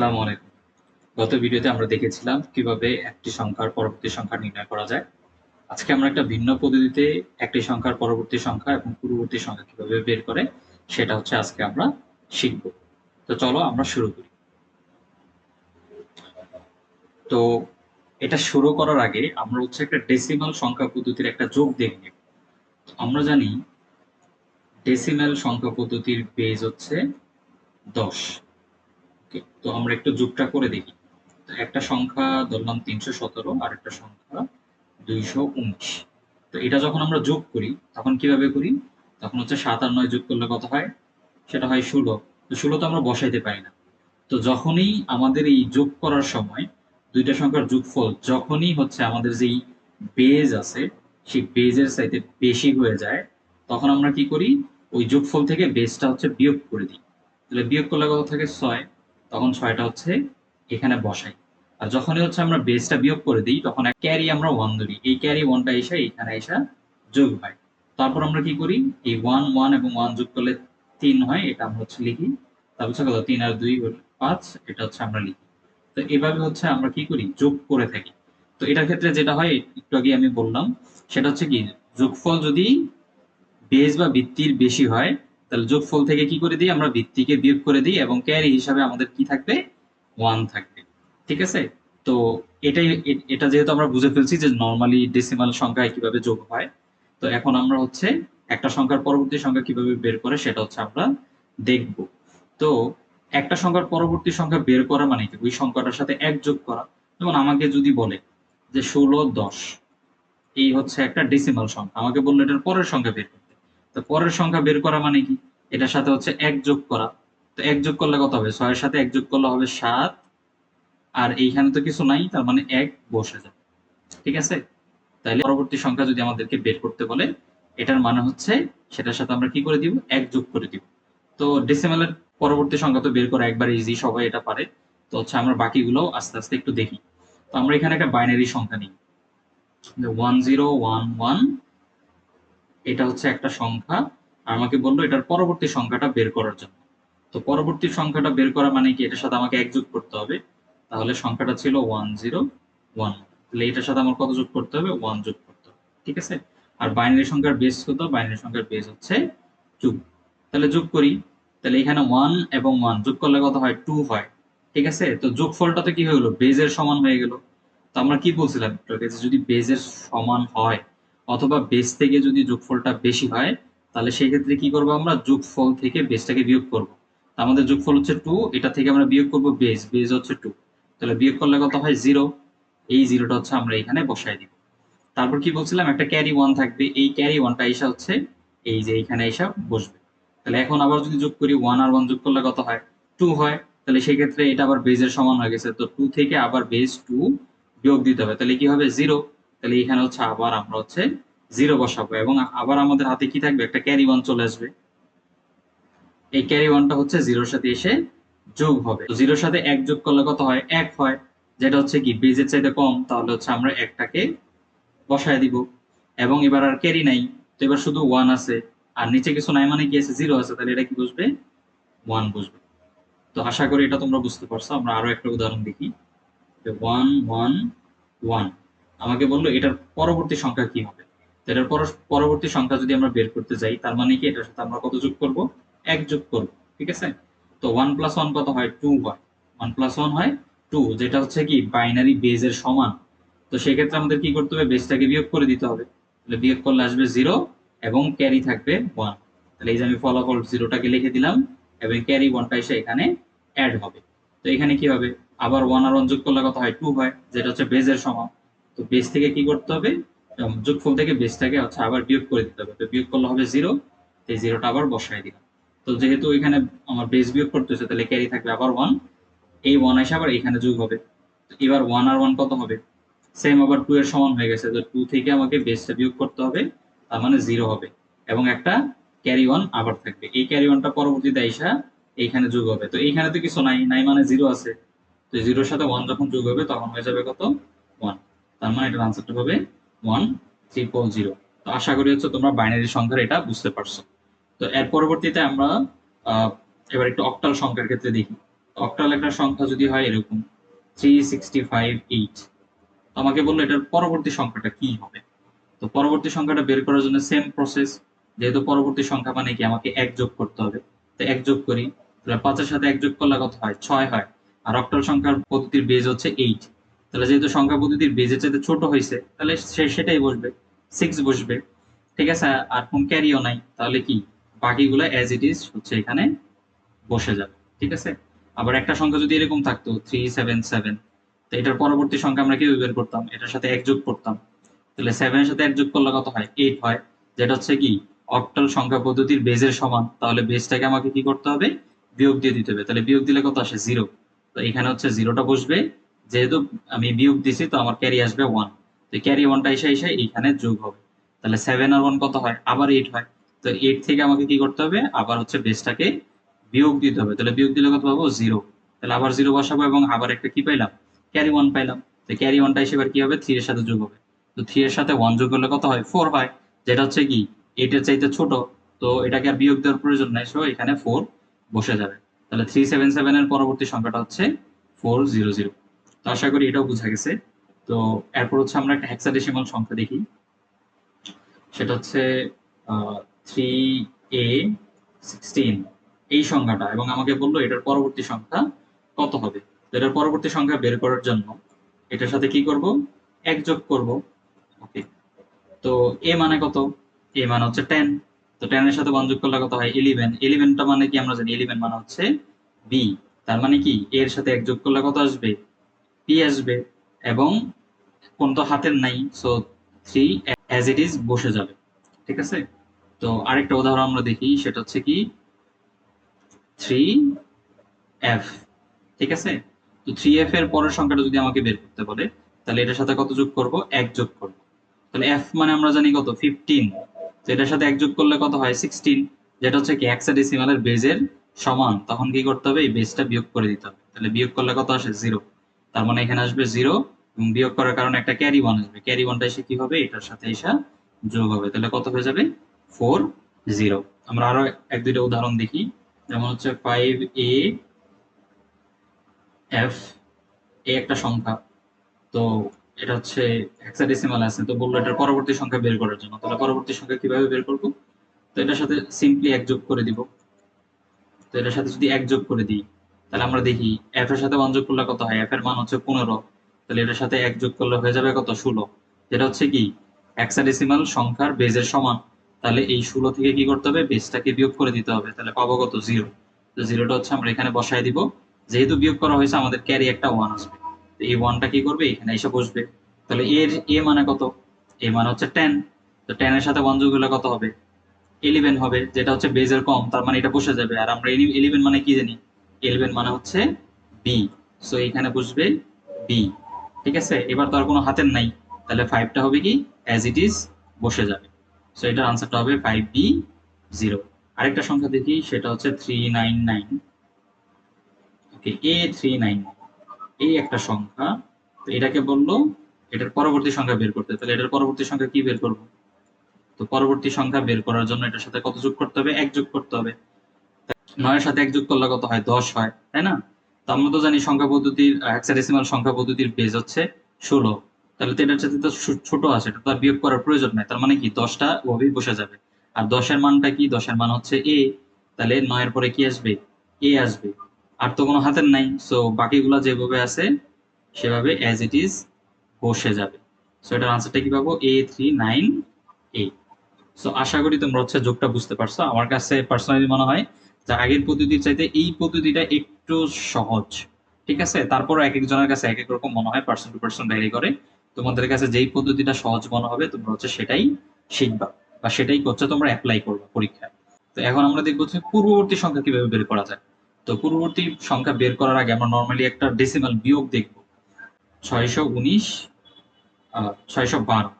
আসসালামু আলাইকুম। গত ভিডিওতে আমরা দেখেছিলাম কীভাবে একটি সংখ্যার পরবর্তী সংখ্যা নির্ণয় করা যায়। আজকে আমরা একটা ভিন্ন পদ্ধতিতে একটি সংখ্যার পরবর্তী সংখ্যা এবং পূর্ববর্তী সংখ্যা কীভাবে বের করে সেটা হচ্ছে আজকে আমরা শিখব। তো চলো আমরা শুরু করি। তো এটা শুরু করার আগে আমরা হচ্ছে একটা ডেসিমাল সংখ্যা পদ্ধতির একটা যোগ দেখে নেব। আমরা জানি ডেসিমাল সংখ্যা পদ্ধতির বেজ হচ্ছে দশ। তো আমরা একটু যোগটা করে দেখি। একটা সংখ্যা ধরলাম তিনশো সতেরো আর একটা সংখ্যা দুইশো উনিশ। তো এটা যখন আমরা যোগ করি, তখন কীভাবে করি? তখন হচ্ছে সাত আর নয় যোগ করলে কত হয়? সেটা হয় ষোলো। তো ষোলো তো আমরা বসাইতে পারি না। তো যখনই আমাদের এই যোগ করার সময় দুইটা সংখ্যার যোগফল যখনই হচ্ছে আমাদের যেই বেজ আছে, সেই বেজের চাইতে বেশি হয়ে যায়, তখন আমরা কি করি? ওই যোগফল থেকে বেজটা হচ্ছে বিয়োগ করে দিই। তাহলে বিয়োগ করলে কত থাকে? ছয়। তখন ছয়টা হচ্ছে এখানে বসাই। আর যখনই হচ্ছে আমরা বেসটা বিয়োগ করে দিই, তখন এক ক্যারি আমরা ওয়ান ধরি। এই ক্যারি ওয়ানটা এসে এখানে এসে যোগ হয়। তারপর আমরা কি করি? এই ওয়ান ওয়ান এবং ওয়ান যোগ করলে তিন হয়, এটা আমরা হচ্ছে লিখি। তারপর হচ্ছে কত? তিন আর দুই পাঁচ, এটা হচ্ছে আমরা লিখি। তো এভাবে হচ্ছে আমরা কি করি? যোগ করে থাকি। তো এটার ক্ষেত্রে যেটা হয়, একটু আগে আমি বললাম, সেটা হচ্ছে কি? যোগফল যদি বেস বা ভিত্তির বেশি হয় তাহলে যোগফল থেকে কি করে দিই? আমরা ভিত্তিকে বিয়োগ করে দিই এবং ক্যারি হিসাবে আমাদের কি থাকবে? ওয়ান থাকবে। ঠিক আছে? তো এটাই, এটা যেহেতু আমরা বুঝে ফেলছি যে নর্মালি ডেসিমাল সংখ্যায় কীভাবে যোগ হয়, তো এখন আমরা হচ্ছে একটা সংখ্যার পরবর্তী সংখ্যা কীভাবে বের করে সেটা হচ্ছে আমরা দেখব। তো একটা সংখ্যার পরবর্তী সংখ্যা বের করা মানে কি? ওই সংখ্যাটার সাথে এক যোগ করা। যেমন আমাকে যদি বলে যে ষোলো দশ, এই হচ্ছে একটা ডেসিমাল সংখ্যা। আমাকে বলল এটার পরের সংখ্যা বের তো পরের সংখ্যা বের করা মানে কি? এটার সাথে হচ্ছে এক যোগ করা। তো এক যোগ করলে কত হবে? ছয়ের সাথে এক যোগ করলে হবে সাত। আর এইখানে তো কিছু নাই, তার মানে এক বসে যাবে ঠিক আছে? তাহলে পরবর্তী সংখ্যা যদি আমাদেরকে বের করতে বলে, এটার মানে হচ্ছে সেটার সাথে আমরা কি করে দিব? এক যোগ করে দিব। তো ডেসিমালের পরবর্তী সংখ্যা তো বের করা একবার ইজি সবাই এটা পারে। তো হচ্ছে আমরা বাকিগুলো আস্তে আস্তে একটু দেখি। তো আমরা এখানে একটা বাইনারি সংখ্যা নিই। ওয়ান জিরো ওয়ান ওয়ান এটা হচ্ছে একটা সংখ্যা। আর আমাকে বলল এটার পরবর্তী সংখ্যাটা বের করার জন্য। তো পরবর্তী সংখ্যাটা বের করা মানে কি? এটার সাথে আমাকে এক যোগ করতে হবে। তাহলে সংখ্যাটা ছিল ওয়ান জিরো ওয়ান তাহলে এটার সাথে আমার কত যোগ করতে হবে? ওয়ান যোগ করতে হবে। ঠিক আছে? আর বাইনারি সংখ্যার বেস কত? বাইনারি সংখ্যার বেস হচ্ছে যোগ তাহলে যোগ করি। তাহলে এখানে ওয়ান এবং ওয়ান যোগ করলে কত হয়? টু হয়। ঠিক আছে? তো যোগফলটা তো কি হয়ে গেলো? বেজের সমান হয়ে গেল। তো আমরা কি বলছিলাম? যদি বেজের সমান হয় অথবা বেস থেকে যদি যোগফলটা বেশি হয়, তাহলে সেই ক্ষেত্রে কি করব আমরা? যোগফল থেকে বেসটাকে বিয়োগ করব। আমাদের যোগফল হচ্ছে টু এটা থেকে আমরা বিয়োগ করব বেস বেস হচ্ছে টু তাহলে বিয়োগ করলে কত হয়? জিরো এই জিরোটা হচ্ছে আমরা এখানে বসাই দিব। তারপর কি বলছিলাম? একটা ক্যারি ওয়ান থাকবে। এই ক্যারি ওয়ানটা এসা হচ্ছে এই যে এখানে এসা বসবে। তাহলে এখন আবার যদি যোগ করি ওয়ান আর ওয়ান যোগ করলে কত হয়? টু হয়। তাহলে সেই ক্ষেত্রে এটা আবার বেজের সমান হয়ে গেছে। তো টু থেকে আবার বেস টু বিয়োগ দিতে হবে। তাহলে কি হবে? জিরো তাহলে এখানে হচ্ছে আবার আমরা হচ্ছে জিরো বসাবো এবং আবার আমাদের হাতে কি থাকবে? একটা ক্যারি ওয়ান চলে আসবে। এই ক্যারি ওয়ানটা হচ্ছে জিরোর সাথে এসে যোগ হবে। জিরোর সাথে এক যোগ করলে কত হয়? এক হয়। যেটা হচ্ছে কি বেজের চাইতে কম, তাহলে হচ্ছে আমরা একটাকে বসায় দিব। এবং এবার আর ক্যারি নাই। তো এবার শুধু ওয়ান আছে। আর নিচে কিছু নাই মানে কি আছে? জিরো আছে। তাহলে এটা কি বুঝবে? ওয়ান বুঝবে। তো আশা করি এটা তোমরা বুঝতে পারছ। আমরা আরও একটা উদাহরণ দেখি। ওয়ান ওয়ান ওয়ান আমাকে বলল, এটার পরবর্তী সংখ্যা কি হবে? এটার পর- পরবর্তী সংখ্যা যদি আমরা বের করতে যাই, তার মানে কি এটার সাথে আমরা কত যোগ করব? এক যোগ করব, ঠিক আছে? তো ওয়ান প্লাস ওয়ান কত হয়? টু হয়। ওয়ান প্লাস ওয়ান হয় টু যেটা হচ্ছে কি বাইনারি বেজের সমান। তো সেক্ষেত্রে আমাদের কি করতে হবে? বেসটাকে বিয়োগ করে দিতে হবে। তাহলে বিয়োগ করলে আসবে জিরো এবং ক্যারি থাকবে ওয়ান তাহলে এই যে আমি ফলাফল জিরোটাকে লিখে দিলাম এবং ক্যারি ওয়ানটা এসে এখানে অ্যাড হবে। তো এখানে কি হবে? আবার ওয়ান আর ওয়ান যোগ করলে কত হয়? টু হয়, যেটা হচ্ছে বেজের সমান। তো বেস থেকে কি করতে হবে? যোগফল থেকে বেসটাকে হচ্ছে আবার বিয়োগ করে দিতে হবে। তো বিয়োগ করলে হবে জিরো এই জিরোটা আবার বসাই দিলাম। তো যেহেতু এখানে আমার বেস বিয়োগ করতেছে, তাহলে ক্যারি থাকবে আবার ওয়ান এই ওয়ান এসে আবার এখানে যোগ হবে। এবার ওয়ান আর ওয়ান কত হবে? সেম আবার টু এর সমান হয়ে গেছে। তো টু থেকে আমাকে বেসটা বিয়োগ করতে হবে, তার মানে জিরো হবে। এবং একটা ক্যারি ওয়ান আবার থাকবে। এই ক্যারি ওয়ানটা পরবর্তীতে আইসা এইখানে যোগ হবে। তো এইখানে তো কিছু নাই নাই মানে জিরো আছে। তো জিরোর সাথে ওয়ান যখন যোগ হবে, তখন হয়ে যাবে কত? তার মানে এটার আনসারটা হবে ওয়ান ট্রিপল জিরো তো আশা করি হচ্ছে তোমরা বাইনারি সংখ্যার এটা বুঝতে পারছ। তো এর পরবর্তীতে আমরা এবার একটু অক্টাল সংখ্যার ক্ষেত্রে দেখি। অক্টাল একটা সংখ্যা যদি হয় এরকম থ্রি সিক্সটি ফাইভ এইট আমাকে বলল এটার পরবর্তী সংখ্যাটা কি হবে? তো পরবর্তী সংখ্যাটা বের করার জন্য সেম প্রসেস যেহেতু পরবর্তী সংখ্যা মানে কি? আমাকে এক যোগ করতে হবে। তো এক যোগ করি পাঁচের সাথে এক যোগ করলে কত হয়? ছয় হয়। আর অক্টাল সংখ্যার পদ্ধতির বেজ হচ্ছে এইট তাহলে যেহেতু সংখ্যা পদ্ধতির বেজের চাইতে ছোট হয়েছে, তাহলে সে সেটাই বসবে সিক্স বসবে, ঠিক আছে? আর কোন ক্যারিও নাই, তাহলে কি? বাকিগুলো অ্যাজ ইট ইজ হচ্ছে এখানে বসে যাবে, ঠিক আছে? আবার একটা সংখ্যা যদি এরকম থাকতো থ্রি সেভেন সেভেন তো এটার পরবর্তী সংখ্যা আমরা কীভাবে বের করতাম? এটার সাথে এক যোগ করতাম। তাহলে সেভেনের সাথে এক যোগ করলে কত হয়? এইট হয়। যেটা হচ্ছে কি? অক্টাল সংখ্যা পদ্ধতির বেজের সমান, তাহলে বেজটাকে আমাকে কি করতে হবে? বিয়োগ দিয়ে দিতে হবে। তাহলে বিয়োগ দিলে কত আসে? জিরো তো এখানে হচ্ছে জিরোটা বসবে যেহেতু আমি বিয়োগ দিছি, তো আমার ক্যারি আসবে ওয়ান তো ক্যারি ওয়ানটা এসে এসে এইখানে যোগ হবে। তাহলে সেভেন আর ওয়ান কত হয়? আবার এইট হয়। তো এইট থেকে আমাকে কি করতে হবে? আবার হচ্ছে বেসটাকে বিয়োগ দিতে হবে। তাহলে বিয়োগ দিলে কত পাবো? জিরো তাহলে আবার জিরো বসাবো এবং আবার একটা কি পাইলাম? ক্যারি ওয়ান পাইলাম। তো ক্যারি ওয়ানটা এসে এবার কি হবে? থ্রি এর সাথে যোগ হবে। তো থ্রি এর সাথে ওয়ান যোগ করলে কত হয়? ফোর হয়। যেটা হচ্ছে কি এইটের চাইতে ছোট। তো এটাকে আর বিয়োগ দেওয়ার প্রয়োজন নাই। সো এখানে ফোর বসে যাবে। তাহলে থ্রি সেভেন সেভেন এর পরবর্তী সংখ্যাটা হচ্ছে ফোর জিরো জিরো তো আশা করি এটাও বোঝা গেছে। তো এরপর হচ্ছে আমরা একটা হেক্সাডেসিমাল সংখ্যা দেখি। সেটা হচ্ছে থ্রি এ সিক্সটিন এই সংখ্যাটা, এবং আমাকে বলল এটার পরবর্তী সংখ্যা কত হবে? তো এটার পরবর্তী সংখ্যা বের করার জন্য এটার সাথে কি করব? এক যোগ করব। ওকে তো এ মানে কত? এ মানে হচ্ছে টেন তো টেন এর সাথে ওয়ান করলে কত হয়? ইলেভেন ইলেভেনটা মানে কি আমরা জানি? ইলেভেন মানে হচ্ছে বি তার মানে কি? এর সাথে এক যোগ করলে কত আসবে? পি আসবে এবং কোন তো হাতের নাই so three as it is বসে যাবে, ঠিক আছে? তো আরেকটা উদাহরণ আমরা দেখি, সেটা হচ্ছে কি? থ্রি এফ ঠিক আছে? তো থ্রি এফ এর পরের সংখ্যাটা যদি আমাকে বের করতে বলে, তাহলে এটার সাথে কত যোগ করব? এক যোগ করব। তাহলে এফ মানে আমরা জানি কত? ফিফটিন তো এটার সাথে এক যোগ করলে কত হয়? সিক্সটিন যেটা হচ্ছে কি হেক্সাডেসিমালের বেজের সমান। তখন কি করতে হবে? এই বেজটা বিয়োগ করে দিতে হবে। তাহলে বিয়োগ করলে কত আসে? জিরো তার মানে এখানে আসবে জিরো এবং বিয়োগ করার কারণে একটা ক্যারি ওয়ান আসবে। ক্যারি ওয়ানটা এসে কি হবে? এটার সাথে এসে যোগ হবে। তাহলে কত হয়ে যাবে? ফোর জিরো আমরা আরও এক দুইটা উদাহরণ দেখি। যেমন হচ্ছে ফাইভ এ এফ এ একটা সংখ্যা। তো এটা হচ্ছে হেক্সাডেসিমাল আছে। তো বলল এটার পরবর্তী সংখ্যা বের করার জন্য। তাহলে পরবর্তী সংখ্যা কীভাবে বের করব? তো এটার সাথে সিম্পলি এক যোগ করে দিব। তো এটার সাথে যদি এক যোগ করে দিই তাহলে আমরা দেখি এফ এর সাথে ওয়ান যোগ করলে কত হয়? এফ এর মান হচ্ছে পনেরো। তাহলে এটার সাথে এক যোগ করলে হয়ে যাবে কত? ষোলো। যেটা হচ্ছে কি? হেক্সাডেসিমাল সংখ্যার বেজের সমান। তাহলে এই ষোলো থেকে কি করতে হবে? বেসটাকে বিয়োগ করে দিতে হবে। তাহলে পাবো কত? জিরো তো জিরোটা হচ্ছে আমরা এখানে বসায় দিব। যেহেতু বিয়োগ করা হয়েছে, আমাদের ক্যারি একটা ওয়ান আসবে। তো এই ওয়ানটা কি করবে? এখানে এসে বসবে। তাহলে এর, এ মানে কত? এ মানে হচ্ছে টেন তো টেন এর সাথে ওয়ান যোগ হলে কত হবে? ইলেভেন হবে, যেটা হচ্ছে বেজের কম। তার মানে এটা বসে যাবে। আর আমরা ইলেভেন মানে কি জানি? ইলেভেন মানে হচ্ছে বি সো এখানে বসবে বি ঠিক আছে? এবার তো আর কোনো হাতের নাই। তাহলে ফাইভটা হবে কি? অ্যাজ ইট ইজ বসে যাবে। সো এটার আনসারটা হবে ফাইভ বি জিরো আরেকটা সংখ্যা দেখি, সেটা হচ্ছে three nine nine okay A three nine এই একটা সংখ্যা। তো এটাকে বলল, এটার পরবর্তী সংখ্যা বের করতে। তাহলে এটার পরবর্তী সংখ্যা কি বের করব? তো পরবর্তী সংখ্যা বের করার জন্য এটার সাথে কত যোগ করতে হবে? এক যোগ করতে হবে। নয়ের সাথে এক করলে কত হয়? দশ হয়, তাই না? তো আমরা তো জানি সংখ্যা পদ্ধতির হেক্সাডেসিমাল সংখ্যা পদ্ধতির বেজ হচ্ছে ষোলো। তাহলে তো এটার সাথে তো ছোট আছে, এটা তো আর বিয়োগ করার প্রয়োজন নাই। তার মানে কি? দশটা ওভাবেই বসে যাবে। আর দশের মানটা কি? দশের মান হচ্ছে এ তাহলে নয়ের পরে কি আসবে? এ আসবে। আর তো কোনো হাতের নাই। সো বাকিগুলো যেভাবে আছে, সেভাবে অ্যাজ ইট ইজ বসে যাবে। সো এটার আনসারটা কি পাবো? A three nine A so আশা করি তোমরা হচ্ছে যোগটা বুঝতে পারছ। আমার কাছে পার্সোনালি মনে হয় যে আগের পদ্ধতির চাইতে এই পদ্ধতিটা একটু সহজ, ঠিক আছে? তারপর এক একজনের কাছে এক এক রকম মনে হয় পার্সন টু পার্সন ভ্যারি করে। তোমাদের কাছে যেই পদ্ধতিটা সহজ মনে হবে, তোমরা হচ্ছে সেটাই শিখবা বা সেটাই হচ্ছে তোমরা অ্যাপ্লাই করবে পরীক্ষায়। তো এখন আমরা দেখব হচ্ছে পূর্ববর্তী সংখ্যা কীভাবে বের করা যায়। তো পূর্ববর্তী সংখ্যা বের করার আগে আমরা নর্মালি একটা ডেসিমাল বিয়োগ দেখব। ছয়শো উনিশ ছয়শো বারো।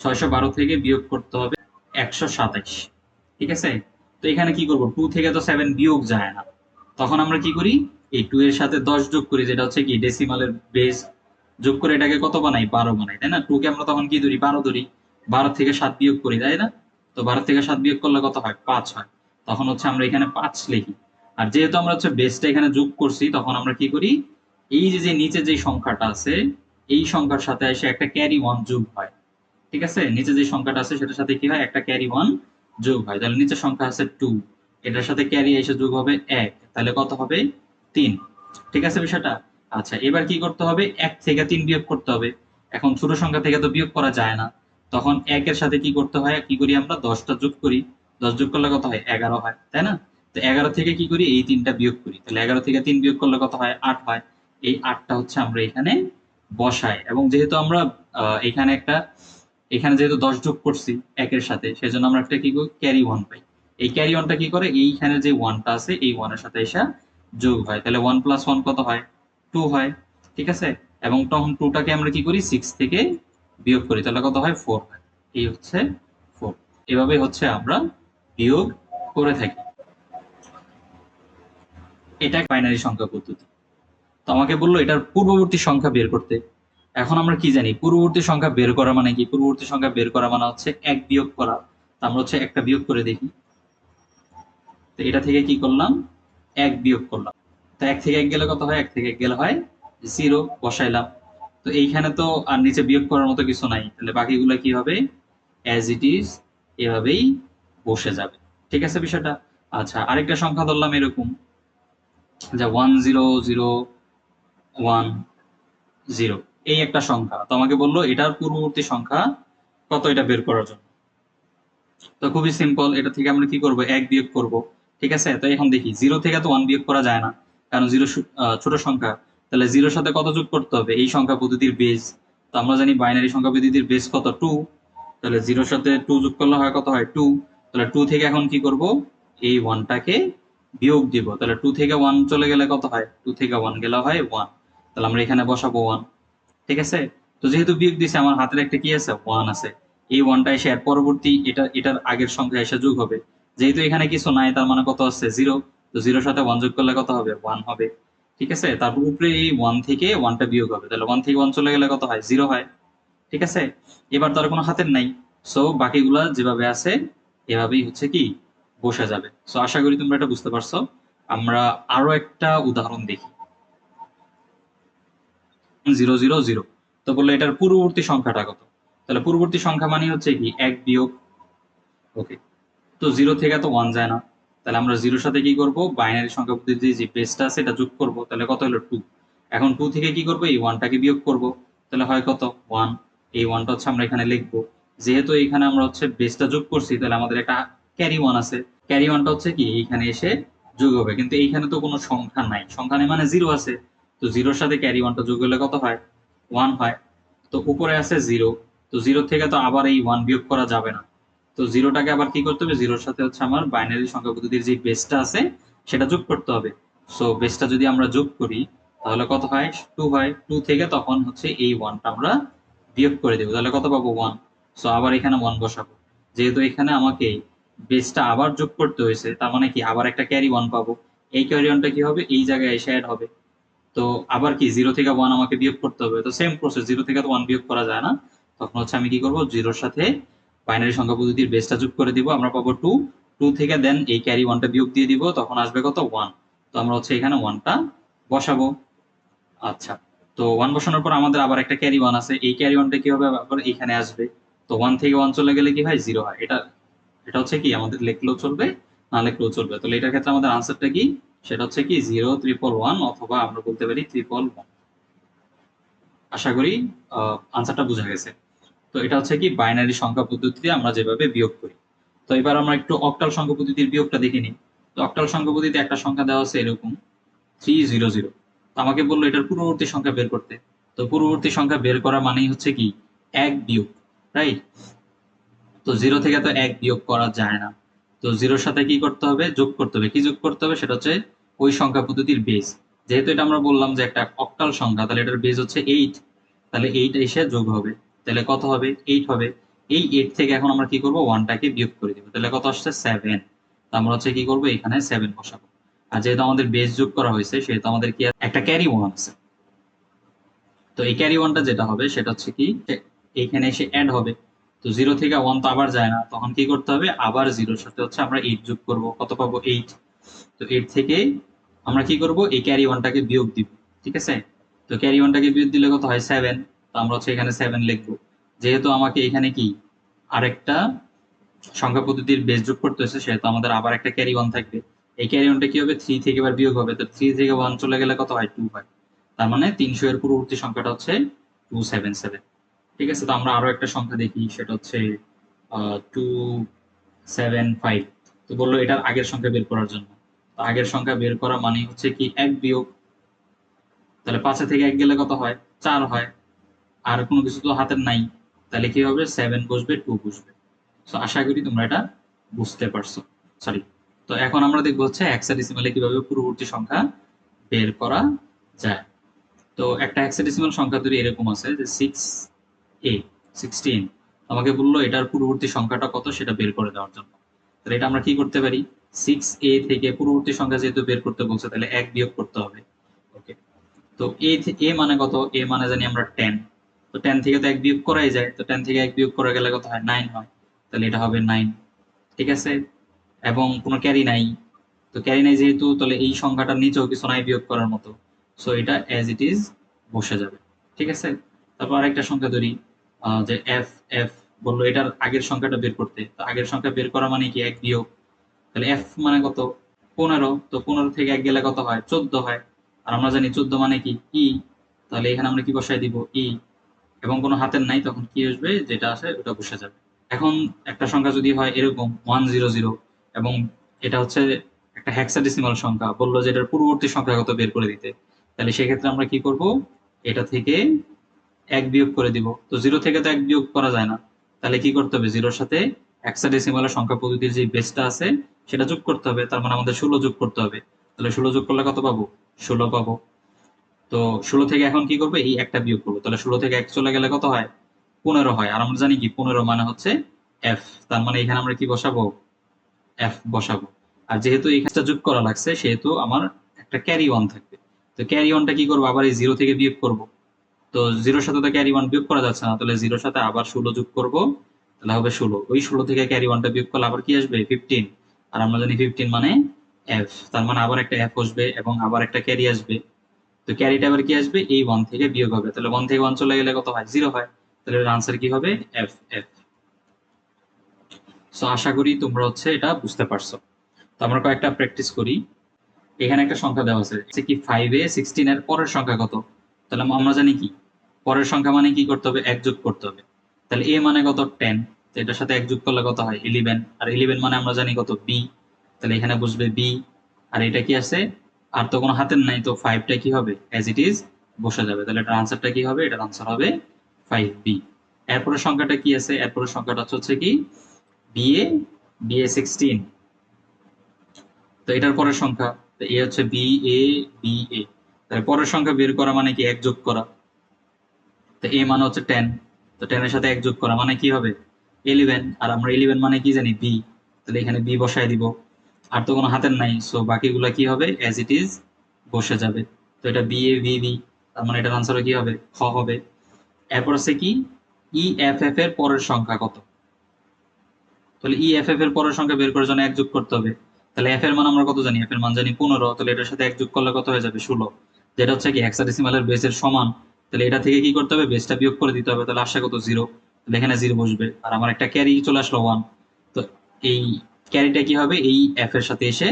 ছয়শো বারো থেকে বিয়োগ করতে হবে একশো সাতাইশ, ঠিক আছে? তো এখানে কি করব? টু থেকে তো সেভেন বিয়োগ যায় না। তখন আমরা কি করি? এই টু এর সাথে দশ যোগ করি, যেটা হচ্ছে কি ডেসিমালের বেস যোগ করে এটাকে কত বানাই? বারো বানাই, তাই না? টু কে আমরা তখন কি ধরি? বারো ধরি। বারো থেকে সাত বিয়োগ করি, তাই না? তো বারো থেকে সাত বিয়োগ করলে কত হয়? পাঁচ হয়। তখন হচ্ছে আমরা এখানে পাঁচ লিখি। আর যেহেতু আমরা হচ্ছে বেসটা এখানে যোগ করছি, তখন আমরা কি করি? এই যে যে নিচে যে সংখ্যাটা আছে, এই সংখ্যার সাথে এসে একটা ক্যারি ওয়ান যোগ হয়। ঠিক আছে? নিচে যে সংখ্যাটা আছে, সেটার সাথে কি হয়? একটা ক্যারি ওয়ান যোগ হয়। তাহলে নিচে সংখ্যা আছে টু এটার সাথে ক্যারি এসে যোগ হবে এক। তাহলে কত হবে? তিন। ঠিক আছে বিষয়টা? আচ্ছা এবার কি করতে হবে? এক থেকে তিন বিয়োগ করতে হবে। এখন ছোট সংখ্যা থেকে তো বিয়োগ করা যায় না। তখন একের সাথে কি করতে হয়? কি করি আমরা? দশটা যোগ করি। দশ যোগ করলে কত হয়? এগারো হয়। তাই না? তো এগারো থেকে কি করি? এই তিনটা বিয়োগ করি। তাহলে এগারো থেকে তিন বিয়োগ করলে কত হয়? আট হয়। এই আটটা হচ্ছে আমরা এখানে বসাই। এবং যেহেতু আমরা এখানে একটা এখানে যেহেতু দশ যোগ করছি একের সাথে, সেজন্য আমরা একটা কি করি ক্যারি ওয়ান পাই। এই ক্যারি ওয়ানটা কি করে? এইখানে যে ওয়ানটা আছে, এই ওয়ানের সাথে এসে যোগ হয়। তাহলে ওয়ান প্লাস ওয়ান কত হয়? টু হয়, ঠিক আছে? এবং তখন টুটাকে আমরা কি করি? সিক্স থেকে বিয়োগ করি। তাহলে কত হয়? ফোর হয়। এই হচ্ছে ফোর এভাবে হচ্ছে আমরা বিয়োগ করে থাকি। এটা বাইনারি সংখ্যা পদ্ধতি। তো আমাকে বলল এটার পূর্ববর্তী সংখ্যা বের করতে। এখন আমরা কি জানি? পূর্ববর্তী সংখ্যা বের করা মানে কি? পূর্ববর্তী সংখ্যা বের করা মানে হচ্ছে এক বিয়োগ করা। আমরা হচ্ছে একটা বিয়োগ করে দেখি। তো এটা থেকে কি করলাম? এক বিয়োগ করলাম। তো এক থেকে এক গেলে কত হয়? এক থেকে এক গেলে হয় জিরো, বসাইলাম। তো এইখানে তো আর নিচে বিয়োগ করার মতো কিছু নাই। তাহলে বাকিগুলো কি হবে? অ্যাজ ইট ইজ এভাবেই বসে যাবে। ঠিক আছে বিষয়টা? আচ্ছা আরেকটা সংখ্যা ধরলাম এরকম। যে one zero zero one zero এই একটা সংখ্যা। তো আমাকে বলল, এটার পূর্ববর্তী সংখ্যা কত? এটা বের করার জন্য। তো খুবই সিম্পল এটা থেকে আমরা কি করব? এক বিয়োগ করব। ঠিক আছে? তো এখন দেখি জিরো থেকে তো ওয়ান বিয়োগ করা যায় না। কারণ জিরো ছোট সংখ্যা। তাহলে জিরোর সাথে কত যোগ করতে হবে? এই সংখ্যা পদ্ধতির বেস তো আমরা জানি বাইনারি সংখ্যা পদ্ধতির বেস কত? টু তাহলে জিরোর সাথে টু যোগ করলে হয় কত? হয় টু তাহলে টু থেকে এখন কি করব? এই ওয়ানটাকে বিয়োগ দিব। তাহলে টু থেকে ওয়ান চলে গেলে কত হয়? টু থেকে ওয়ান গেলে হয় ওয়ান তাহলে আমরা এখানে বসাবো ওয়ান ঠিক আছে? তো যেহেতু বিয়োগ দিছে আমার হাতের একটা কি আছে? ওয়ান আছে। এই ওয়ানটা এসে এর পরবর্তী এটা, এটার আগের সংখ্যা এসে যোগ হবে। যেহেতু এখানে কিছু নাই, তার মানে কত আছে? জিরো তো জিরোর সাথে ওয়ান যোগ করলে কত হবে? ওয়ান হবে। ঠিক আছে? তারপর উপরে এই ওয়ান থেকে ওয়ানটা বিয়োগ হবে। তাহলে ওয়ান থেকে ওয়ান চলে গেলে কত হয়? জিরো হয়। ঠিক আছে? এবার তো আর কোনো হাতের নাই। সো বাকিগুলা যেভাবে আছে, এভাবেই হচ্ছে কি? বসে যাবে। সো আশা করি তোমরা এটা বুঝতে পারছ। আমরা আরও একটা উদাহরণ দেখি। জিরো জিরো জিরো তো বলল, এটার পূর্ববর্তী সংখ্যাটা কত? তাহলে পূর্ববর্তী সংখ্যা মানে হচ্ছে কি, এক বিয়োগ। ওকে তো জিরো থেকে তো ওয়ান যায় না। তাহলে আমরা জিরোর সাথে কি করব? বাইনারি সংখ্যা পদ্ধতি যে বেসটা আছে, এটা যোগ করব। তাহলে কত হলো টু এখন টু থেকে কি করব? এই ওয়ানটাকে বিয়োগ করব। তাহলে হয় কত? ওয়ান এই ওয়ানটা হচ্ছে আমরা এখানে লিখব। যেহেতু এখানে আমরা হচ্ছে বেসটা যোগ করছি, তাহলে আমাদের একটা ক্যারি ওয়ান আছে। ক্যারি ওয়ানটা হচ্ছে কি, এইখানে এসে যোগ হবে। কিন্তু এইখানে তো কোনো সংখ্যা নাই। সংখ্যা নেই মানে জিরো আছে। তো জিরোর সাথে ক্যারি ওয়ানটা যোগ হলে কত হয়? ওয়ান হয়। তো উপরে আছে জিরো তো জিরো থেকে তো আবার এই ওয়ান বিয়োগ করা যাবে না। তো জিরোটাকে আবার কি করতে হবে? জিরোর সাথে হচ্ছে আমার বাইনারি সংখ্যা পদ্ধতির যে বেসটা আছে, সেটা যোগ করতে হবে। সো বেসটা যদি আমরা যোগ করি, তাহলে কত হয়? টু হয়। টু থেকে তখন হচ্ছে এই ওয়ানটা আমরা বিয়োগ করে দেবো। তাহলে কত পাবো? ওয়ান সো আবার এখানে ওয়ান বসাবো। যেহেতু এখানে আমাকে বেসটা আবার যোগ করতে হয়েছে, তার মানে কি? আবার একটা ক্যারি ওয়ান পাবো। এই ক্যারি ওয়ানটা কি হবে? এই জায়গায় এসে অ্যাড হবে। তো আবার কি জিরো থেকে ওয়ান আমাকে বিয়োগ করতে হবে? তো সেম প্রসেস জিরো থেকে তো ওয়ান বিয়োগ করা যায় না। তখন হচ্ছে আমি কি করব? জিরোর সাথে বাইনারি সংখ্যা পদ্ধতির বেসটা যোগ করে দিব। আমরা পাবো টু টু থেকে দেন এই ক্যারি ওয়ানটা বিয়োগ দিয়ে দিব। তখন আসবে কত? ওয়ান তো আমরা হচ্ছে এখানে ওয়ানটা বসাবো। আচ্ছা তো ওয়ান বসানোর পর আমাদের আবার একটা ক্যারি ওয়ান আছে। এই ক্যারি ওয়ানটা কি হবে আবার এখানে আসবে? তো ওয়ান থেকে ওয়ান চলে গেলে কি হয়? জিরো হয়। এটা এটা হচ্ছে কি? আমাদের লিখলেও চলবে, না লিখলেও চলবে। তাহলে এটার ক্ষেত্রে আমাদের আনসারটা কি? সেটা হচ্ছে কি জিরো ট্রিপল ওয়ান অথবা আমরা বলতে পারি ট্রিপল ওয়ান আশা করি আনসারটা বোঝা গেছে। তো এটা হচ্ছে কি বাইনারি সংখ্যা পদ্ধতিতে আমরা যেভাবে বিয়োগ করি। তো এবার আমরা একটু অক্টাল সংখ্যা পদ্ধতির বিয়োগটা দেখে নিই। তো অক্টাল সংখ্যা পদ্ধতিতে একটা সংখ্যা দেওয়া আছে এরকম থ্রি জিরো জিরো তো আমাকে বলল এটার পূর্ববর্তী সংখ্যা বের করতে। তো পূর্ববর্তী সংখ্যা বের করা মানেই হচ্ছে কি, এক বিয়োগ রাইট তো জিরো থেকে তো এক বিয়োগ করা যায় না। তো জিরোর সাথে কি করতে হবে? যোগ করতে হবে। কি যোগ করতে হবে? সেটা হচ্ছে ওই সংখ্যা পদ্ধতির বেস যেহেতু এটা আমরা বললাম যে একটা অক্টাল সংখ্যা, তাহলে এটার বেস হচ্ছে এইট তাহলে এইট এসে যোগ হবে। তাহলে কত হবে? এইট হবে। এই এইট থেকে এখন আমরা কি করব? ওয়ানটাকে বিয়োগ করে দিব। তাহলে কত আসছে? সেভেন তো আমরা হচ্ছে কি করব? এখানে সেভেন বসাবো। আর যেহেতু আমাদের বেস যোগ করা হয়েছে, সেহেতু আমাদের কি একটা ক্যারি ওয়ান আছে। তো এই ক্যারি ওয়ানটা যেটা হবে, সেটা হচ্ছে কি? এইখানে এসে অ্যাড হবে। তো জিরো থেকে ওয়ান তো আবার যায় না। তখন কি করতে হবে? আবার জিরোর সাথে হচ্ছে আমরা এইট যোগ করব। কত পাবো? এইট তো এইট থেকে আমরা কি করব? এই ক্যারি ওয়ানটাকে বিয়োগ দিব। ঠিক আছে? তো ক্যারি ওয়ানটাকে বিয়োগ দিলে কত হয়? সেভেন তো আমরা হচ্ছে এখানে সেভেন লিখব। যেহেতু আমাকে এখানে কি? আরেকটা সংখ্যা পদ্ধতির বেস যোগ করতে হচ্ছে, সেহেতু আমাদের আবার একটা ক্যারি ওয়ান থাকবে। এই ক্যারি ওয়ানটা কি হবে? থ্রি থেকে এবার বিয়োগ হবে। তো থ্রি থেকে ওয়ান চলে গেলে কত হয়? টু হয়। তার মানে তিনশো এর পূর্ববর্তী সংখ্যাটা হচ্ছে টু সেভেন সেভেন ঠিক আছে? তো আমরা আরও একটা সংখ্যা দেখি, সেটা হচ্ছে টু সেভেন ফাইভ তো বলল এটার আগের সংখ্যা বের করার জন্য। তো আগের সংখ্যা বের করা মানে হচ্ছে কি এক বিয়োগ। তাহলে পাঁচে থেকে এক গেলে কত হয়? চার হয়। আর কোনো কিছু তো হাতের নাই। তাহলে কি হবে? সেভেন বসবে টু বসবে। তো আশা করি তোমরা এটা বুঝতে পারছ। সরি তো এখন আমরা দেখব হচ্ছে হেক্সাডেসিমালে কীভাবে পূর্ববর্তী সংখ্যা বের করা যায়। তো একটা হেক্সাডেসিমাল সংখ্যা তৈরি এরকম আছে যে সিক্স এ সিক্সটিন আমাকে বলল, এটার পূর্ববর্তী সংখ্যাটা কত? সেটা বের করে দেওয়ার জন্য। তাহলে এটা আমরা কি করতে পারি? সিক্স এ থেকে পূর্ববর্তী সংখ্যা যেহেতু বের করতে বলছে, তাহলে এক বিয়োগ করতে হবে। ওকে তো এ এ মানে কত? এ মানে জানি আমরা টেন তো টেন থেকে তো এক বিয়োগ করাই যায়। তো টেন থেকে এক বিয়োগ করা গেলে কত হয়? নাইন হয়। তাহলে এটা হবে নাইন ঠিক আছে? এবং কোনো ক্যারি নাই। তো ক্যারি নাই যেহেতু, তাহলে এই সংখ্যাটার নিচেও কিছু নাই বিয়োগ করার মতো। সো এটা অ্যাজ ইট ইজ বসে যাবে। ঠিক আছে? তারপর আরেকটা সংখ্যা ধরি। যে এফ এফ বলল, এটার আগের সংখ্যাটা বের করতে। তো আগের সংখ্যা বের করা মানে কি? এক বিয়োগ। তাহলে এফ মানে কত? পনেরো। তো পনেরো থেকে এক গেলে কত হয়? চোদ্দ হয়। আর আমরা জানি চোদ্দ মানে কি? ই তাহলে এখানে আমরা কি বসাই দিব? ই এবং কোনো হাতের নাই, তখন কি আসবে? যেটা আসে, ওটা বসে যাবে। এখন একটা সংখ্যা যদি হয় এরকম ওয়ান জিরো জিরো এবং এটা হচ্ছে একটা হেক্সাডেসিমাল সংখ্যা। বলল যে এটার পূর্ববর্তী সংখ্যা কত বের করে দিতে। তাহলে সেক্ষেত্রে আমরা কি করব? এটা থেকে এক বিয়োগ করে দিব। তো জিরো থেকে তো এক বিয়োগ করা যায় না। তাহলে কি করতে হবে? জিরোর সাথে হেক্সাডেসিমালের সংখ্যা পদ্ধতির যে বেসটা আছে, সেটা যোগ করতে হবে। তার মানে আমাদের ষোলো যোগ করতে হবে। তাহলে ষোলো যোগ করলে কত পাবো? ষোলো পাবো। তো ষোলো থেকে এখন কি করবে? এই একটা বিয়োগ করব। তাহলে ষোলো থেকে এক চলে গেলে কত হয়? পনেরো হয়। আর আমরা জানি কি? পনেরো মানে হচ্ছে এফ তার মানে এখানে আমরা কি বসাবো? এফ বসাবো। আর যেহেতু এই কাজটা যোগ করা লাগছে, সেহেতু আমার একটা ক্যারি ওয়ান থাকবে। তো ক্যারি ওয়ানটা কি করব? আবার এই জিরো থেকে বিয়োগ করব। তো জিরোর সাথে তো ক্যারি ওয়ান বিয়োগ করা যাচ্ছে না, তাহলে জিরোর সাথে আবার ষোলো যোগ করব, তাহলে হবে ষোলো। ওই ষোলো থেকে ক্যারি ওয়ানটা বিয়োগ করলে আবার কি আসবে? ফিফটিন আর আমরা জানি ফিফটিন মানে এফ তার মানে আবার একটা এফ আসবে এবং আবার একটা ক্যারি আসবে। তো ক্যারিটা আবার কি আসবে? এই ওয়ান থেকে বিয়োগ হবে। তাহলে ওয়ান থেকে ওয়ান চলে গেলে কত হয়? জিরো হয়। তাহলে আনসার কি হবে? এফ এফ সো আশা করি তোমরা হচ্ছে এটা বুঝতে পারছ। তো আমরা কয়েকটা প্র্যাকটিস করি। এখানে একটা সংখ্যা দেওয়া আছে। কি ফাইভ সিক্সটিন এর পরের সংখ্যা কত? তাহলে আমরা জানি কি? পরের সংখ্যা মানে কি করতে হবে? এক যোগ করতে হবে। তাহলে এ মানে কত? টেন তো এটার সাথে এক যোগ করলে কত হয়? ইলেভেন আর ইলেভেন মানে আমরা জানি কত? বি তাহলে এখানে বসবে বি আর এটা কি আছে? আর তো কোনো হাতের নাই, তো ফাইভটা কি হবে? অ্যাজ ইট ইজ বসে যাবে। তাহলে এটার আনসারটা কি হবে? এটার আনসার হবে ফাইভ বি এরপরের সংখ্যাটা কি আছে? এরপরের সংখ্যাটা হচ্ছে কি? বিএ বিএ সিক্সটিন তো এটার পরের সংখ্যা। তো এ হচ্ছে বি এ বি এ তাহলে পরের সংখ্যা বের করা মানে কি? এক যোগ করা। তো এ মানে হচ্ছে টেন তো টেনের সাথে এক যোগ করা মানে কি হবে? ইলেভেন আর আমরা ইলেভেন মানে কি জানি? বি তাহলে এখানে বি বসায় দিব। আর তো কোনো হাতের নাই। সো বাকিগুলো কি হবে? অ্যাজ ইট ইজ বসে যাবে। তো এটা বি এ বি বি তার মানে এটার আনসার কি হবে? খ হবে। এরপর হচ্ছে কি? ই এফ এফ এর পরের সংখ্যা কত? তাহলে ই এফ এফ এর পরের সংখ্যা বের করার জন্য এক যোগ করতে হবে। তাহলে এফ এর মান আমরা কত জানি? এফ এর মান জানি পনেরো। তাহলে এটার সাথে এক যোগ করলে কত হয়ে যাবে? ষোলো। যেটা হচ্ছে কি হেক্সাডেসিমালের বেসের সমান। তাহলে এটা থেকে কি করতে হবে? বেসটা বিয়োগ করে দিতে হবে। তাহলে আশা কত? জিরো তাহলে এখানে জিরো বসবে। আর আমার একটা ক্যারি চলে আসলো ওয়ান তো এই ক্যারিটা কি হবে? এই এফ এর সাথে এসে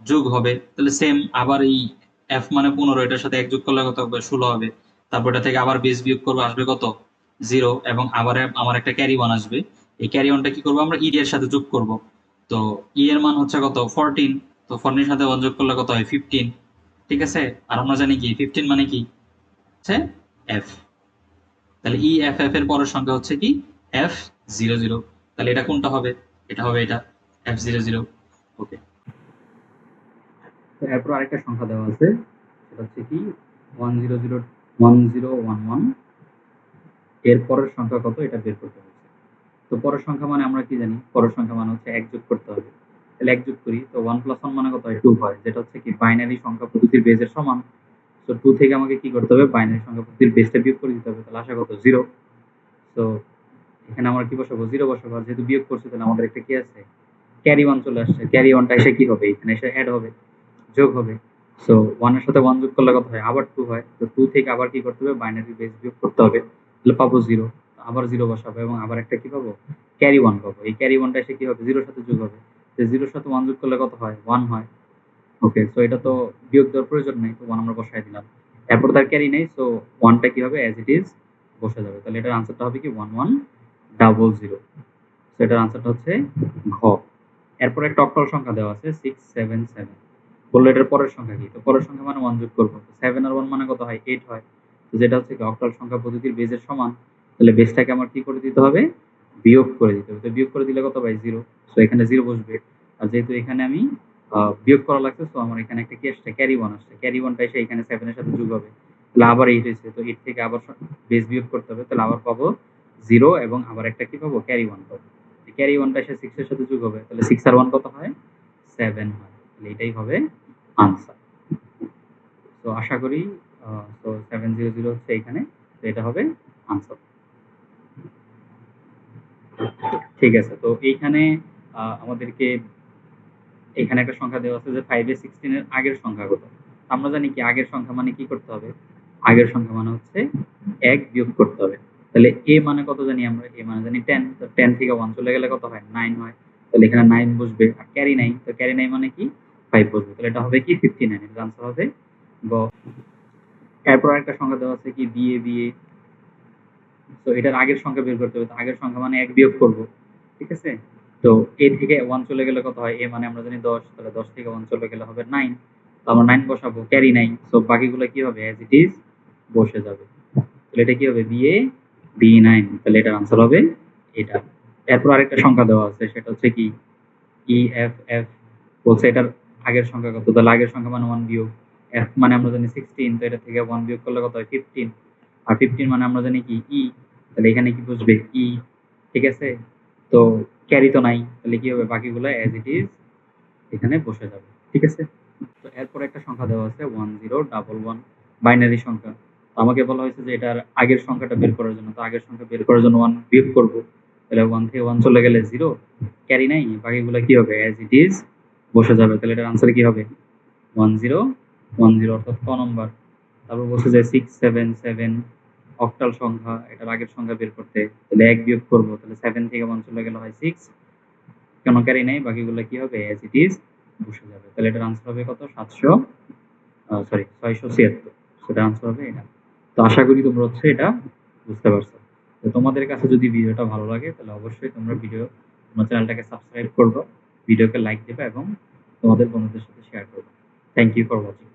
যোগ হবে। তাহলে সেম আবার এই এফ মানে পনেরো, এটার সাথে এক যোগ করলে কত হবে? ষোলো হবে। তারপর এটা থেকে আবার বেস বিয়োগ করব, আসবে কত? জিরো এবং আবার আমার একটা ক্যারি ওয়ান আসবে। এই ক্যারি ওয়ানটা কি করব? আমরা ই এর সাথে যোগ করব। তো ই এর মান হচ্ছে কত? ফোরটিন তো ফোরটিনের সাথে ওয়ান যোগ করলে কত হয়? ফিফটিন ঠিক আছে? আর আমরা জানি কি? ফিফটিন মানে কি? হচ্ছে এফ তাহলে ই এফ এফ এর পরের সংখ্যা হচ্ছে কি? এফ জিরো জিরো তাহলে এটা কোনটা হবে? এটা হবে এটা। এফ জিরো জিরো ওকে এরপর আরেকটা সংখ্যা দেওয়া আছে। সেটা হচ্ছে কি? One zero zero one zero one ওয়ানের পরের সংখ্যা কত? এটা বের করতে হবে। তো পরের সংখ্যা মানে আমরা কি জানি? পরের সংখ্যা মানে হচ্ছে এক যোগ করতে হবে। তাহলে এক যোগ করি, তো ওয়ান প্লাস ওয়ান মানে কত? হয় টু হয়। যেটা হচ্ছে কি? বাইনারি সংখ্যা পদ্ধতির বেজের সমান। তো টু থেকে আমাকে কি করতে হবে? বাইনারি সংখ্যা পদ্ধতির বেসটা বিয়োগ করে দিতে হবে, তাহলে আশা কত জিরো তো এখানে আমরা কি বসাবো? জিরো বসাবো। আর যেহেতু বিয়োগ করছি, তাহলে আমাদের একটা কি আছে? ক্যারি ওয়ান চলে আসছে। ক্যারি ওয়ানটা এসে কি হবে? এখানে এসে অ্যাড হবে, যোগ হবে। সো ওয়ানের সাথে ওয়ান যোগ করলে কত হয়? আবার টু হয়। তো টু থেকে আবার কি করতে হবে? বাইনারি বেস বিয়োগ করতে হবে। তাহলে পাবো জিরো আবার জিরো বসাবো এবং আবার একটা কি পাবো? ক্যারি ওয়ান পাবো। এই ক্যারি ওয়ানটা এসে কি হবে? জিরোর সাথে যোগ হবে। তো জিরোর সাথে ওয়ান যোগ করলে কত হয়? ওয়ান হয়। ওকে সো এটা তো বিয়োগ দেওয়ার প্রয়োজন নেই, তো ওয়ান আমরা বসাই দিলাম। এরপর তার ক্যারি নেই সো ওয়ানটা কি হবে অ্যাজ ইট ইজ বসে যাবে। তাহলে এটার আনসারটা হবে কি one one double zero so এটার আনসারটা হচ্ছে ঘ। এরপর একটা অক্টাল সংখ্যা দেওয়া আছে সিক্স সেভেন সেভেন বলল এটার পরের সংখ্যা কি? তো পরের সংখ্যা মানে ওয়ান যোগ করব। সেভেন আর ওয়ান মানে কত হয়? এইট হয়। তো যেটা হচ্ছে কি অক্টাল সংখ্যা পদ্ধতির বেজের সমান, তাহলে বেসটাকে আমার কি করে দিতে হবে? বিয়োগ করে দিতে হবে। তো বিয়োগ করে দিলে কত পাই? জিরো সো এখানে জিরো বসবে। আর যেহেতু এখানে আমি বিয়োগ করা লাগছে তো আমার এখানে একটা কি আসছে ক্যারি ওয়ান আসছে। ক্যারি ওয়ানটা এসে এখানে সেভেনের সাথে যোগ হবে। তাহলে আবার এইট হয়েছে, তো এইট থেকে আবার বেস বিয়োগ করতে হবে, তাহলে আবার পাবো জিরো এবং আবার একটা কি পাবো? ক্যারি ওয়ান পাবো। ক্যারি ওয়ানটা এসে সিক্সের সাথে যোগ হবে, তাহলে সিক্স আর ওয়ান কত হয়? সেভেন হয়। তাহলে এটাই হবে আনসার তো আশা করি তো সেভেন জিরো জিরো হচ্ছে এখানে, তো এটা হবে আনসার ঠিক আছে, তো এইখানে আমাদেরকে এখানে একটা সংখ্যা দেওয়া আছে যে ফাইভ সিক্সটিনের আগের সংখ্যা কত? আমরা জানি কি, আগের সংখ্যা মানে কি করতে হবে? আগের সংখ্যা মানে হচ্ছে এক বিয়োগ করতে হবে। তাহলে এ মানে কত জানি আমরা? এ মানে জানি টেন তো টেন থেকে ওয়ান চলে গেলে কত হয়? নাইন হয়। তাহলে এখানে নাইন বসবে আর ক্যারি নাই তো ক্যারি নাই মানে কি? ফাইভ বসবে। তাহলে এটা হবে কি? ফিফটি নাইন এটার আনসার হবে গ। এরপর একটা সংখ্যা দেওয়া আছে কি? বিএ বিএ তো এটার আগের সংখ্যা বের করতে হবে। তো আগের সংখ্যা মানে এক বিয়োগ করব। ঠিক আছে? তো এ থেকে ওয়ান চলে গেলে কত হয়? এ মানে আমরা জানি দশ, তাহলে দশ থেকে ওয়ান চলে গেলে হবে নাইন তো আমরা নাইন বসাবো ক্যারি নাই সো বাকিগুলো কি হবে? অ্যাজ ইট ইজ বসে যাবে। তাহলে এটা কি হবে? বি এ বি নাইন তাহলে এটার আনসার হবে এটা। এরপর আরেকটা সংখ্যা দেওয়া আছে, সেটা হচ্ছে কি? ই এফ এফ বলছে এটার আগের সংখ্যা কত? তাহলে আগের সংখ্যা মানে ওয়ান বিয়োগ এফ মানে আমরা জানি সিক্সটিন তো এটা থেকে ওয়ান বিয়োগ করলে কত হয়? ফিফটিন আর ফিফটিন মানে আমরা জানি কি? ই তাহলে এখানে কি বসবে ই ঠিক আছে? তো ক্যারি তো নাই, তাহলে কি হবে? বাকিগুলো অ্যাজ ইট ইজ এখানে বসে যাবে, ঠিক আছে? তো এরপর একটা সংখ্যা দেওয়া আছে one zero double one binary সংখ্যা। তো আমাকে বলা হয়েছে যে এটার আগের সংখ্যাটা বের করার জন্য, তো আগের সংখ্যা বের করার জন্য ওয়ান বিয়োগ করব। তাহলে ওয়ান থেকে ওয়ান চলে গেলে জিরো ক্যারি নাই, বাকিগুলো কি হবে? অ্যাজ ইট ইজ বসে যাবে। তাহলে এটার আনসার কি হবে? ওয়ান জিরো ওয়ান জিরো অর্থাৎ ক নম্বর তারপর বলছে যে সিক্স সেভেন সেভেন অক্টাল সংখ্যা, এটার আগের সংখ্যা বের করতে, তাহলে এক বিয়োগ করব, তাহলে সেভেন থেকে ওয়ান চলে গেলে হয় সিক্স কেন ক্যারি নেই, বাকিগুলো কি হবে? অ্যাজ ইট ইজ বসে যাবে। তাহলে এটার আনসার হবে কত? সাতশো সরি ছয়শো ছিয়াত্তর। সেটা আনসার হবে এটা। তো আশা করি তোমরা হচ্ছে এটা বুঝতে পারছ। তো তোমাদের কাছে যদি ভিডিওটা ভালো লাগে, তাহলে অবশ্যই তোমরা ভিডিও, তোমার চ্যানেলটাকে সাবস্ক্রাইব করবে, ভিডিওকে লাইক দেবে এবং তোমাদের বন্ধুদের সাথে শেয়ার করবে। Thank you for watching